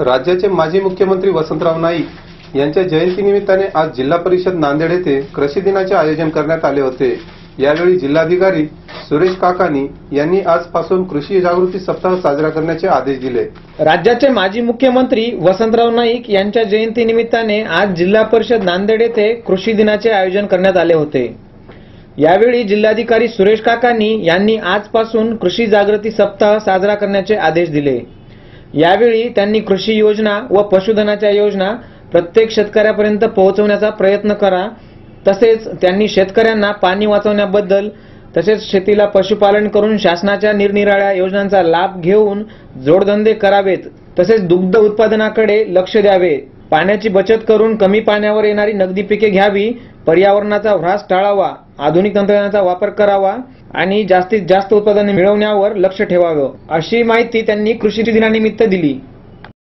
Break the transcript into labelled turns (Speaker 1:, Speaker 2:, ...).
Speaker 1: राज्याचे माजी मुख्यमंत्री वसंतराव नाईक यांच्या जयंतीनिमित्ताने आज जिल्हा परिषद नांदेड येथे कृषी दिनाचे आयोजन करण्यात आले होते. यावेळी जिल्हाधिकारी सुरेश काकानी यांनी आजपासून कृषी जागृती सप्ताह साजरा करण्याचे आदेश दिले.
Speaker 2: राज्याचे माजी मुख्यमंत्री वसंतराव नाईक यांच्या जयंतीनिमित्ताने आज जिल्हा परिषद नांदेड येथे कृषी दिनाचे आयोजन करण्यात आले होते. यावेळी जिल्हाधिकारी सुरेश काकानी यांनी आजपासून कृषी जागृती सप्ताह साजरा करण्याचे आदेश दिले. यावेळी त्यांनी कृषी योजना व पशुधनाच्या योजना प्रत्येक शेतकऱ्यापर्यंत पोहोचवण्याचा प्रयत्न करा. तसेच त्यांनी शेतकऱ्यांना पाणी वाचवण्याबद्दल तसेच शेतीला पशुपालन करून शासनाच्या निरनिराळ्या योजनांचा लाभ घेऊन जोडधंदे करावेत. तसेच दुग्ध उत्पादनाकडे लक्ष द्यावे. पाण्याची बचत करून कमी पाण्यावर येणारी नगदी पिके घ्यावी. पर्यावरणाचा ऱ्हास टाळावा. आधुनिक तंत्रज्ञानाचा वापर करावा. आणि जास्तीत जास्त उत्पादन मिळवण्यावर लक्ष ठेवावं अशी माहिती त्यांनी कृषी दिनानिमित्त दिली.